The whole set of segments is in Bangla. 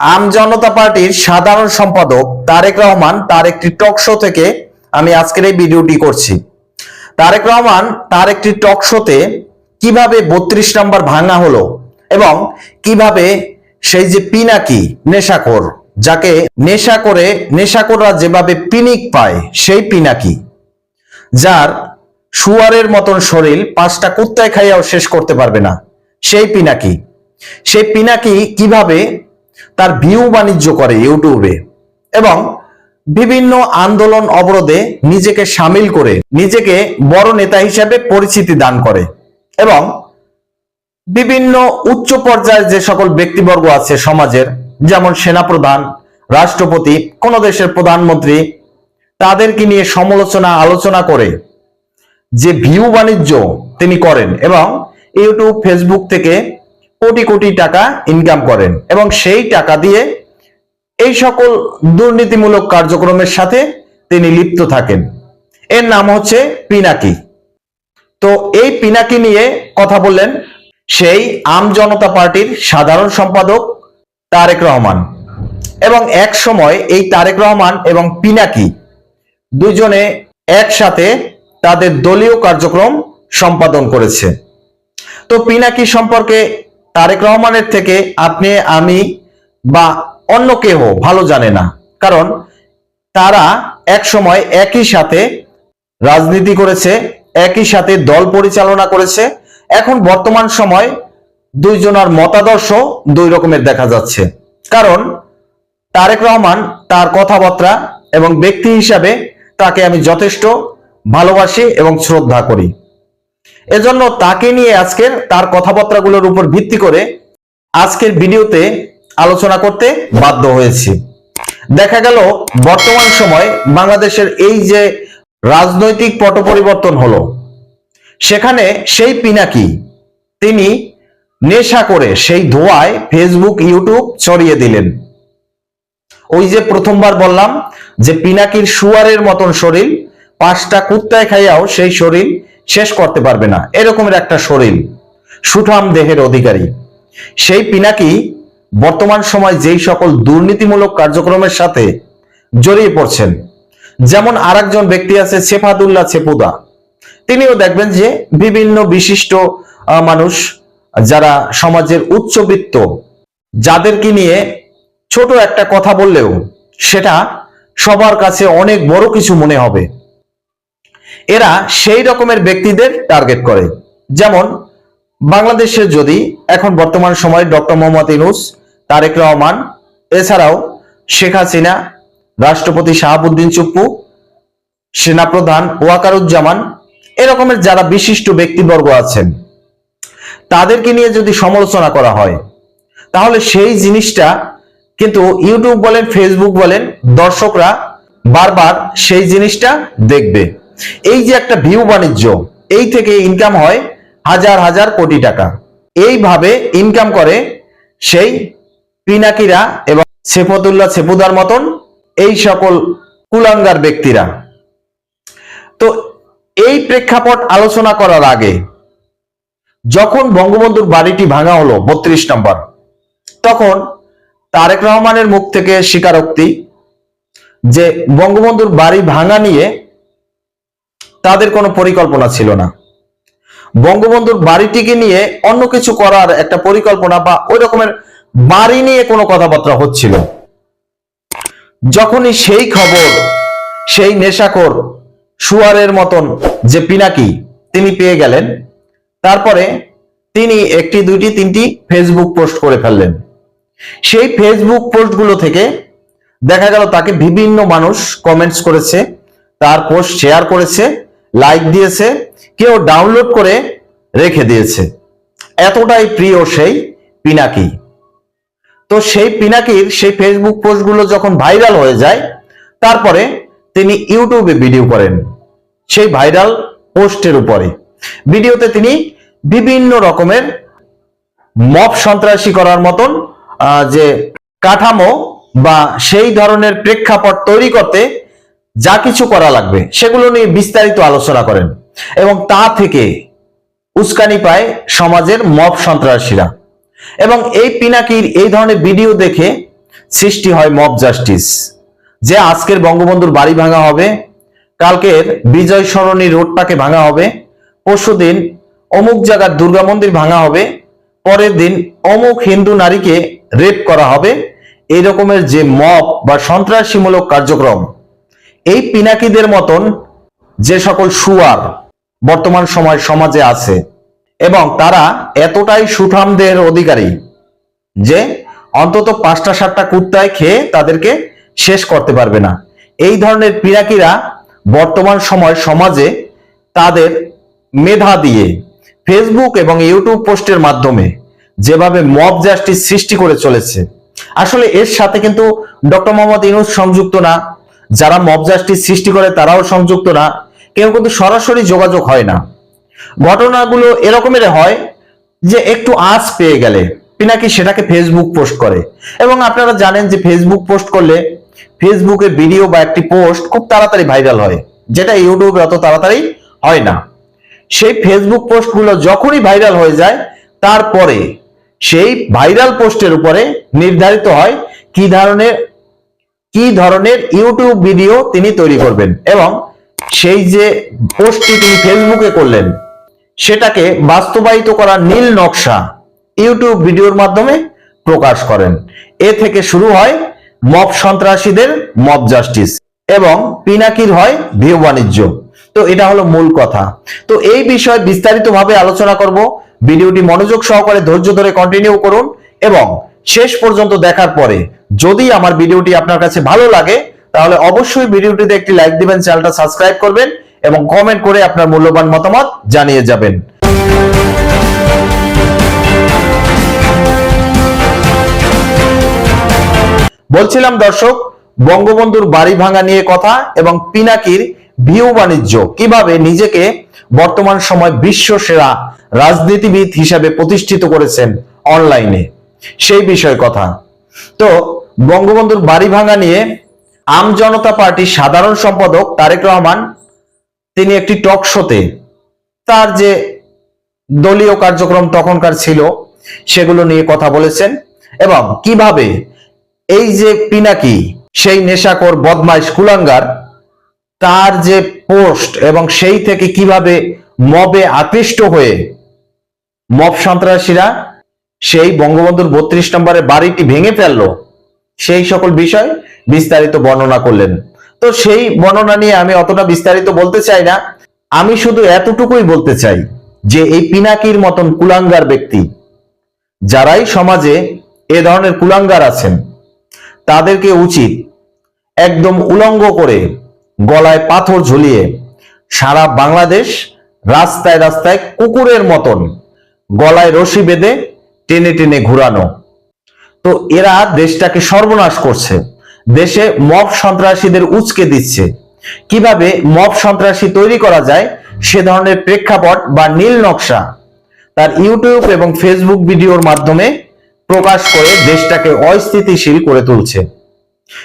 আম জনতা পার্টির সাধারণ সম্পাদক তারেক রহমান তার একটি টক শো থেকে আমি আজকের এই ভিডিওটি করছি। তারেক রহমান তার একটি টক শোতে কীভাবে বত্রিশ নম্বর ভাঙা হলো এবং কীভাবে সেই যে পিনাকি নেশাখোর, যাকে নেশা করে, নেশাখোররা যেভাবে পিনিক পায়, সেই পিনাকি যার শুয়ারের মতন শরীর পাঁচটা কুত্তায় খাইয়াও শেষ করতে পারবে না, সেই পিনাকি সেই পিনাকি কীভাবে তার ভিউ বাণিজ্য করে ইউটিউবে এবং বিভিন্ন আন্দোলন অবরোধে নিজেকে সামিল করে নিজেকে বড় নেতা হিসেবে পরিচিতি দান করে এবং বিভিন্ন উচ্চ পর্যায়ের যে সকল ব্যক্তিবর্গ আছে সমাজের, যেমন সেনাপ্রধান, রাষ্ট্রপতি, কোন দেশের প্রধানমন্ত্রী, তাদেরকে নিয়ে সমালোচনা, আলোচনা করে যে ভিউ বাণিজ্য তিনি করেন এবং ইউটিউব, ফেসবুক থেকে কোটি কোটি টাকা ইনকাম করেন এবং সেই টাকা দিয়ে এই সকল দুর্নীতিমূলক কার্যক্রমের সাথে তিনি লিপ্ত থাকেন। এর নাম হচ্ছে পিনাকি। তো এই পিনাকি নিয়ে কথা বললেন সেই আম জনতা পার্টির সাধারণ সম্পাদক তারেক রহমান। এবং এক সময় এই তারেক রহমান এবং পিনাকি দুজনে একসাথে তাদের দলীয় কার্যক্রম সম্পাদন করেছে। তো পিনাকি সম্পর্কে তারেক রহমানের থেকে আপনি, আমি বা অন্য কেউ ভালো জানে না। কারণ তারা এক সময় একই সাথে রাজনীতি করেছে, একই সাথে দল পরিচালনা করেছে। এখন বর্তমান সময় দুইজনার মতাদর্শ দুই রকমের দেখা যাচ্ছে। কারণ তারেক রহমান তার কথাবার্তা এবং ব্যক্তি হিসাবে তাকে আমি যথেষ্ট ভালোবাসি এবং শ্রদ্ধা করি। এজন্য তাকে নিয়ে আজকের তার কথাবার্তাগুলোর উপর ভিত্তি করে আজকের ভিডিওতে আলোচনা করতে বাধ্য হয়েছি। দেখা গেল বর্তমান সময় বাংলাদেশের এই যে রাজনৈতিক পট পরিবর্তন হলো, সেখানে সেই পিনাকি, তিনি নেশা করে সেই ধোয়ায় ফেসবুক ইউটিউব ছড়িয়ে দিলেন। ওই যে প্রথমবার বললাম যে পিনাকির শুয়ারের মতন শরীর, পাঁচটা কুত্তায় খাইয়াও সেই শরীর শেষ করতে পারবে না। এরকমের একটা শরীর, সুঠাম দেহের অধিকারী। সেই পিনাকি বর্তমান সময় যেই সকল দুর্নীতিমূলক কার্যক্রমের সাথে জড়িয়ে পড়ছেন, যেমন আরেকজন ব্যক্তি আছে সেফাদুল্লাহ ছেপুদা। তিনিও দেখবেন যে বিভিন্ন বিশিষ্ট মানুষ যারা সমাজের উচ্চবিত্ত, যাদেরকে নিয়ে ছোট একটা কথা বললেও সেটা সবার কাছে অনেক বড় কিছু মনে হবে। এরা সেই রকমের ব্যক্তিদের টার্গেট করে। যেমন, বাংলাদেশে যদি এখন বর্তমান সময়ে ডক্টর মোহাম্মদ ইনুস তারেক রহমান, এছাড়াও শেখ হাসিনা, রাষ্ট্রপতি শাহাবুদ্দিন চুপ্পু, সেনাপ্রধান ওয়াকারুজ্জামান, এরকমের যারা বিশিষ্ট ব্যক্তিবর্গ আছেন, তাদেরকে নিয়ে যদি সমালোচনা করা হয়, তাহলে সেই জিনিসটা কিন্তু ইউটিউব বলেন, ফেসবুক বলেন, দর্শকরা বারবার সেই জিনিসটা দেখবে। এই যে একটা ভিউ বাণিজ্য, এই থেকে ইনকাম হয় হাজার হাজার কোটি টাকা। এইভাবে ইনকাম করে সেই পিনাকিরা এবং সেফতুল্লাহ সেফুদার মতন এই সকল কুলাঙ্গার ব্যক্তিরা। তো এই প্রেক্ষাপট আলোচনা করার আগে, যখন বঙ্গবন্ধুর বাড়িটি ভাঙা হলো বত্রিশ নম্বর, তখন তারেক রহমানের মুখ থেকে স্বীকারোক্তি যে বঙ্গবন্ধুর বাড়ি ভাঙা নিয়ে তাদের কোনো পরিকল্পনা ছিল না। বঙ্গবন্ধুর বাড়িটিকে নিয়ে অন্য কিছু করার একটা পরিকল্পনা বা ওই রকমের বাড়ি নিয়ে কোনো কথাবার্তা হচ্ছিল। যখনই সেই খবর, সেই নেশাকর সুয়ারের মতন যে পিনাকি তিনি পেয়ে গেলেন, তারপরে তিনি একটি, দুইটি, তিনটি ফেসবুক পোস্ট করে ফেললেন। সেই ফেসবুক পোস্টগুলো থেকে দেখা গেল তাকে বিভিন্ন মানুষ কমেন্টস করেছে, তার পোস্ট শেয়ার করেছে লাইক দিয়েছে, কেউ ডাউনলোড করে রেখে দিয়েছে। এতটাই প্রিয় সেই পিনাকি। তো সেই পিনাকির সেই ফেসবুক পোস্টগুলো যখন ভাইরাল হয়ে যায়, তারপরে তিনি ইউটিউবে ভিডিও করেন, সেই ভাইরাল পোস্টের উপরে। ভিডিওতে তিনি বিভিন্ন রকমের মব সন্ত্রাসী করার মতন যে কাঠামো বা সেই ধরনের প্রেক্ষাপট তৈরি করতে যা কিছু করা লাগবে, সেগুলো নিয়ে বিস্তারিত আলোচনা করেন। এবং তা থেকে উস্কানি পায় সমাজের মব সন্ত্রাসীরা। এবং এই পিনাকির এই ধরনের ভিডিও দেখে সৃষ্টি হয় মব জাস্টিস, যে আজকের বঙ্গবন্ধুর বাড়ি ভাঙা হবে, কালকের বিজয় সরণী রোডটাকে ভাঙা হবে পরশুদিন অমুক জায়গার দুর্গা মন্দির ভাঙা হবে, পরের দিন অমুক হিন্দু নারীকে রেপ করা হবে, এই রকমের যে মব বা সন্ত্রাসীমূলক কার্যক্রম এই পিনাকিদের মতন যে সকল সুয়ার বর্তমান সময় সমাজে আছে এবং তারা এতটাই সুঠামদের অধিকারী যে অন্তত পাঁচটা সাতটা কুত্তায় খেয়ে তাদেরকে শেষ করতে পারবে না। এই ধরনের পিনাকিরা বর্তমান সময় সমাজে তাদের মেধা দিয়ে ফেসবুক এবং ইউটিউব পোস্টের মাধ্যমে যেভাবে মব জাস্টিস সৃষ্টি করে চলেছে। আসলে এর সাথে কিন্তু ডক্টর মোহাম্মদ ইউনুস সংযুক্ত না। যারা মব জাস্টিস সৃষ্টি করে তারাও সংযুক্ত না, কেউ কিন্তু সরাসরি যোগাযোগ হয় না। ঘটনাগুলো এরকমের হয় যে একটু আঁচ পেয়ে গেলে পিনাকি সেটাকে ফেসবুক পোস্ট করে। এবং আপনারা জানেন যে ফেসবুক পোস্ট করলে ফেসবুকে ভিডিও বা একটি পোস্ট খুব তাড়াতাড়ি ভাইরাল হয়, যেটা ইউটিউবে অত তাড়াতাড়ি হয় না। সেই ফেসবুক পোস্টগুলো যখনই ভাইরাল হয়ে যায়, তারপরে সেই ভাইরাল পোস্টের উপরে নির্ধারিত হয় কি ধরনের কি ধরনের ইউটিউব ভিডিও তিনি তৈরি করবেন? এবং সেই যে পোস্টটি তিনি ফেসবুকে করলেন, সেটাকে বাস্তবায়িত করা নীল নকশা ইউটিউব ভিডিওর মাধ্যমে প্রকাশ করেন। এ থেকে শুরু হয় মব সন্ত্রাসীদের মব জাস্টিস এবং পিনাকির হয় ভিউ বাণিজ্য। তো এটা হলো মূল কথা। তো এই বিষয়ে বিস্তারিতভাবে আলোচনা করব। ভিডিওটি মনোযোগ সহকারে ধৈর্য ধরে কন্টিনিউ করুন এবং শেষ পর্যন্ত দেখার পরে যদি আমার ভিডিওটি আপনার কাছে ভালো লাগে, তাহলে অবশ্যই ভিডিওটিতে একটি লাইক দিবেন, চ্যানেলটা সাবস্ক্রাইব করবেন এবং কমেন্ট করে আপনার মূল্যবান মতামত জানিয়ে যাবেন। বলছিলাম দর্শক, বঙ্গবন্ধুর বাড়ি ভাঙা নিয়ে কথা এবং পিনাকির ভিউ বাণিজ্য। কীভাবে নিজেকে বর্তমান সময় বিশ্ব সেরা রাজনীতিবিদ হিসাবে প্রতিষ্ঠিত করেছেন অনলাইনে সেই বিষয়ে কথা। তো বঙ্গবন্ধুর বাড়ি ভাঙা নিয়ে আম জনতা পার্টির সাধারণ সম্পাদক তারেক রহমান, তিনি একটি টক শোতে। তার যে দলীয় কার্যক্রম তখনকার ছিল, সেগুলো নিয়ে কথা বলেছেন এবং কীভাবে এই যে পিনাকি, সেই নেশাকর বদমাইশ কুলাঙ্গার, তার যে পোস্ট এবং সেই থেকে কীভাবে মবে আকৃষ্ট হয়ে মব সন্ত্রাসীরা সেই বঙ্গবন্ধুর বত্রিশ নম্বরের বাড়িটি ভেঙে ফেলল সেই সকল বিষয় বিস্তারিত বর্ণনা করলেন। তো সেই বর্ণনা নিয়ে আমি অতটা বিস্তারিত বলতে চাই না। আমি শুধু এতটুকুই বলতে চাই যে এই পিনাকির মতন কুলাঙ্গার ব্যক্তি, যারাই সমাজে এ ধরনের কুলাঙ্গার আছেন, তাদেরকে উচিত একদম উলঙ্গ করে গলায় পাথর ঝুলিয়ে সারা বাংলাদেশ রাস্তায় রাস্তায় কুকুরের মতন গলায় রশি বেঁধে টেনে টেনে ঘুরানো। তো এরা দেশটাকে সর্বনাশ করছে। দেশে মব সন্ত্রাসীদের উচকে দিচ্ছে। কীভাবে মব সন্ত্রাসী তৈরি করা যায় সে ধরনের প্রেক্ষাপট বা নীল নকশা তার ইউটিউব এবং ফেসবুক ভিডিওর মাধ্যমে প্রকাশ করে দেশটাকে অস্থিতিশীল করে তুলছে।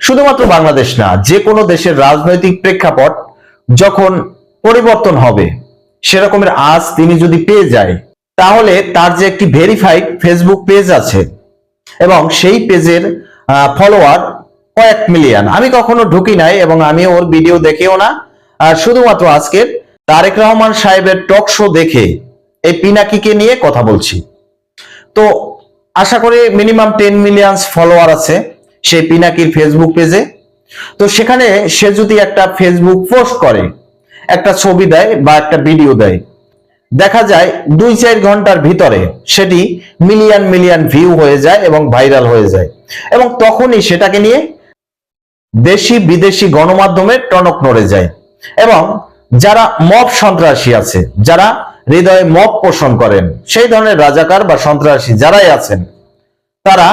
শুধুমাত্র বাংলাদেশ না, যে কোনো দেশের রাজনৈতিক প্রেক্ষাপট যখন পরিবর্তন হবে, সেরকমের আজ তিনি যদি পেয়ে যায়, তাহলে তার যে একটি ভেরিফাইড ফেসবুক পেজ আছে এবং সেই পেজের ফলোয়ার কয়েক মিলিয়ন আমি কখনো ঢুকি নাই এবং আমি ওর ভিডিও দেখেও না। আর শুধুমাত্র আজকের তারেক রহমান সাহেবের টক শো দেখে এই পিনাকিকে নিয়ে কথা বলছি। তো আশা করি মিনিমাম টেন মিলিয়ন্স ফলোয়ার আছে সেই পিনাকির ফেসবুক পেজে তো সেখানে সে যদি একটা ফেসবুক পোস্ট করে, একটা ছবি দেয় বা একটা ভিডিও দেয় দেখা যায় দুই চার ঘণ্টার ভিতরে সেটি মিলিয়ন মিলিয়ন ভিউ হয়ে যায় এবং ভাইরাল হয়ে যায়। এবং তখনই সেটাকে নিয়ে দেশি বিদেশি গণমাধ্যমে টনক নড়ে যায়। এবং যারা মব সন্ত্রাসী আছে, যারা হৃদয়ে মব পোষণ করেন, সেই ধরনের রাজাকার বা সন্ত্রাসী যারাই আছেন, তারা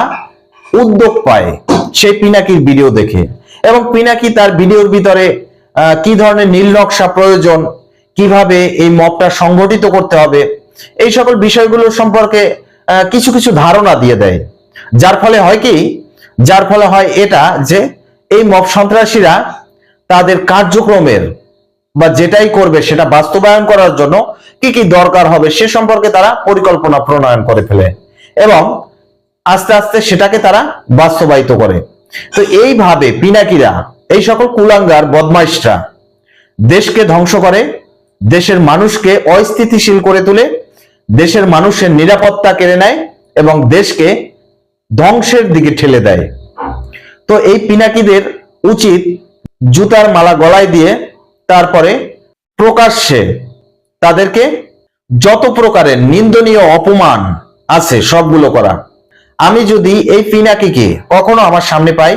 উদ্যোগ পায় সেই পিনাকির ভিডিও দেখে। এবং পিনাকি তার ভিডিওর ভিতরে কি ধরনের নীল নকশা প্রয়োজন কীভাবে এই মপটা সংগঠিত করতে হবে, এই সকল বিষয়গুলো সম্পর্কে কিছু কিছু ধারণা দিয়ে দেয়। যার ফলে হয় কি? যার ফলে হয় এটা যে এই মব সন্ত্রাসীরা তাদের কার্যক্রমের বা যেটাই করবে সেটা বাস্তবায়ন করার জন্য কি কি দরকার হবে সে সম্পর্কে তারা পরিকল্পনা প্রণয়ন করে ফেলে এবং আস্তে আস্তে সেটাকে তারা বাস্তবায়িত করে। তো এইভাবে পিনাকিরা, এই সকল কুলাঙ্গার, বদমাইশরা দেশকে ধ্বংস করে দেশের মানুষকে অস্থিতিশীল করে তোলে, দেশের মানুষের নিরাপত্তা কেড়ে নেয় এবং দেশকে ধ্বংসের দিকে ঠেলে দেয়। তো এই পিনাকিদের উচিত জুতার মালা গলায় দিয়ে তারপরে প্রকাশ্যে তাদেরকে যত প্রকারের নিন্দনীয় অপমান আছে সবগুলো করা। আমি যদি এই পিনাকিকে কখনো আমার সামনে পাই,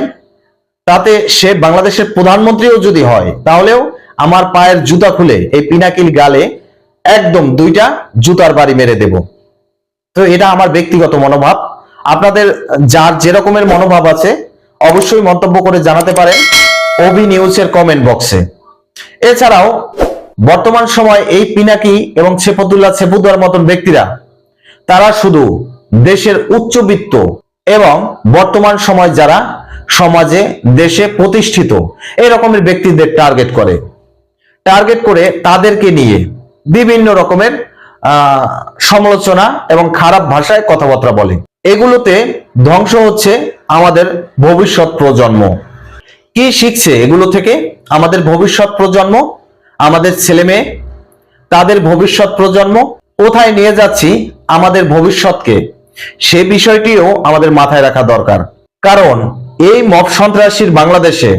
তাতে সে বাংলাদেশের প্রধানমন্ত্রীও যদি হয়, তাহলেও আমার পায়ের জুতা খুলে এই পিনাকিল গালে একদম দুইটা জুতার বাড়ি মেরে দেব। তো এটা আমার ব্যক্তিগত মনোভাব। আপনাদের যার যেরকমের মনোভাব আছে, অবশ্যই মন্তব্য করে জানাতে পারেন ওবি নিউজের কমেন্ট বক্সে এছাড়াও, বর্তমান সময় এই পিনাকি এবং ছেপতুল্লাহ ছেপুদার মতন ব্যক্তিরা, তারা শুধু দেশের উচ্চবিত্ত এবং বর্তমান সময় যারা সমাজে দেশে প্রতিষ্ঠিত এই রকমের ব্যক্তিদের টার্গেট করে। টার্গেট করে তাদেরকে নিয়ে বিভিন্ন রকমের সমালোচনা এবং খারাপ ভাষায় কথাবার্তা বলে। এগুলোতে ধ্বংস হচ্ছে আমাদের ভবিষ্যৎ প্রজন্ম। কি শিখছে এগুলো থেকে? আমাদের ভবিষ্যৎ প্রজন্ম, আমাদের ছেলে মেয়ে, তাদের ভবিষ্যৎ প্রজন্ম, কোথায় নিয়ে যাচ্ছি আমাদের ভবিষ্যৎকে? সে বিষয়টিও আমাদের মাথায় রাখা দরকার। কারণ এই মব সন্ত্রাসীর বাংলাদেশে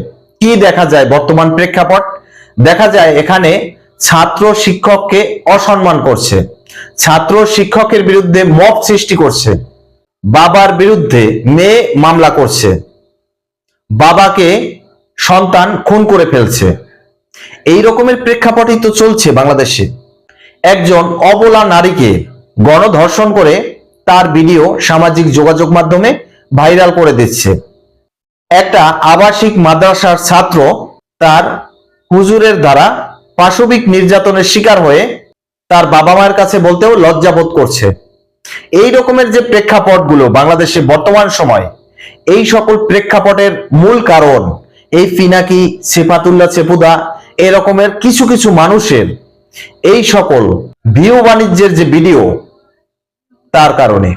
কি দেখা যায় বর্তমান প্রেক্ষাপট? দেখা যায় এখানে ছাত্র শিক্ষককে অসম্মান করছে। ছাত্র শিক্ষকের বিরুদ্ধে মব সৃষ্টি করছে। বাবার বিরুদ্ধে মেয়ে মামলা করছে। বাবাকে সন্তান খুন করে ফেলছে। এই রকমের প্রেক্ষাপটই তো চলছে বাংলাদেশে। একজন অবলা নারীকে গণধর্ষণ করে তার ভিডিও সামাজিক যোগাযোগ মাধ্যমে ভাইরাল করে দিচ্ছে। একটা আবাসিক মাদ্রাসার ছাত্র তার হুজুরের দ্বারা পাশবিক নির্যাতনের শিকার হয়ে তার বাবা মায়ের কাছে বলতেও লজ্জাবোধ করছে। এই রকমের যে প্রেক্ষাপটগুলো বাংলাদেশে বর্তমান সময়, এই সকল প্রেক্ষাপটের মূল কারণ এই ফিনাকি, সেফাতুল্লাহ চেপুদা এরকমের কিছু কিছু মানুষের এই সকল ভিউ বাণিজ্যের যে ভিডিও, তার কারণে।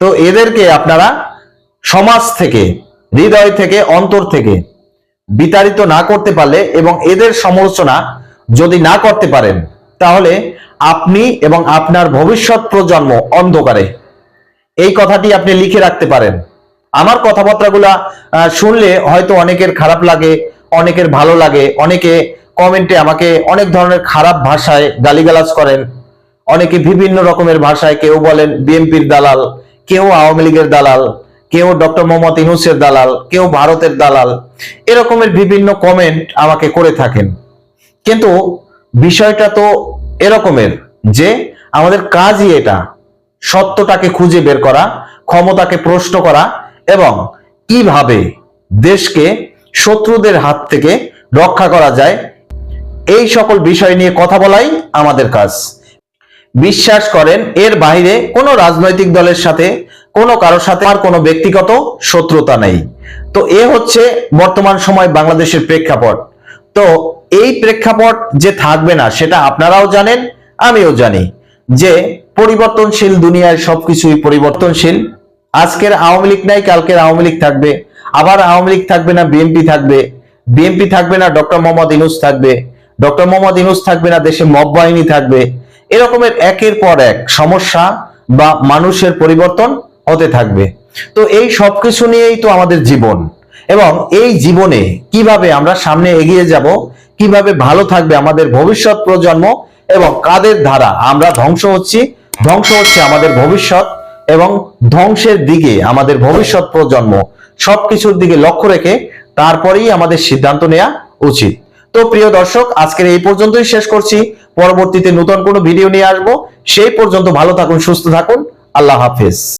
তো এদেরকে আপনারা সমাজ থেকে, হৃদয় থেকে, অন্তর থেকে বিতাড়িত না করতে পারলে এবং এদের সমালোচনা যদি না করতে পারেন, তাহলে আপনি এবং আপনার ভবিষ্যৎ প্রজন্ম অন্ধকারে। এই কথাটি আপনি লিখে রাখতে পারেন। আমার কথাবার্তাগুলা শুনলে হয়তো অনেকের খারাপ লাগে, অনেকের ভালো লাগে, অনেকে কমেন্টে আমাকে অনেক ধরনের খারাপ ভাষায় গালিগালাজ করেন। অনেকে বিভিন্ন রকমের ভাষায় কেউ বলেন, বিএনপির দালাল, কেউ আওয়ামী লীগের দালাল কেউ ডক্টর মোহাম্মদ ইনুসের দালাল, কেউ ভারতের দালাল, এরকমের বিভিন্ন কমেন্ট আমাকে করে থাকেন। কিন্তু বিষয়টা তো এরকমের যে আমাদের কাজই এটা, সত্যটাকে খুঁজে বের করা, ক্ষমতাকে প্রশ্ন করা এবং কীভাবে দেশকে শত্রুদের হাত থেকে রক্ষা করা যায়, এই সকল বিষয় নিয়ে কথা বলাই আমাদের কাজ। বিশ্বাস করেন, এর বাইরে কোনো রাজনৈতিক দলের সাথে কোনো কারোর সাথে আর কোনো ব্যক্তিগত শত্রুতা নেই। তো এ হচ্ছে বর্তমান সময় বাংলাদেশের প্রেক্ষাপট। তো এই প্রেক্ষাপট যে থাকবে না, সেটা আপনারাও জানেন, আমিও জানি যে পরিবর্তনশীল দুনিয়ায় সবকিছুই পরিবর্তনশীল। আজকের আওয়ামী লীগ নাই, কালকের আওয়ামী লীগ থাকবে। আবার আওয়ামী লীগ থাকবে না, বিএনপি থাকবে। বিএনপি থাকবে না, ডক্টর মোহাম্মদ ইনুস থাকবে। ডক্টর মোহাম্মদ ইনুস থাকবে না, দেশে মব বাহিনী থাকবে। এরকমের একের পর এক সমস্যা বা মানুষের পরিবর্তন হতে থাকবে। তো এই সবকিছু নিয়েই তো আমাদের জীবন। এবং এই জীবনে কীভাবে আমরা সামনে এগিয়ে যাব, কীভাবে ভালো থাকবে আমাদের ভবিষ্যৎ প্রজন্ম এবং কাদের দ্বারা আমরা ধ্বংস হচ্ছি, ধ্বংস হচ্ছে আমাদের ভবিষ্যৎ এবং ধ্বংসের দিকে আমাদের ভবিষ্যৎ প্রজন্ম সবকিছুর দিকে লক্ষ্য রেখে তারপরেই আমাদের সিদ্ধান্ত নেওয়া উচিত। তো প্রিয় দর্শক, আজকের এই পর্যন্তই শেষ করছি। পরবর্তীতে নতুন কোনো ভিডিও নিয়ে আসব। সেই পর্যন্ত ভালো থাকুন, সুস্থ থাকুন। আল্লাহ হাফেজ।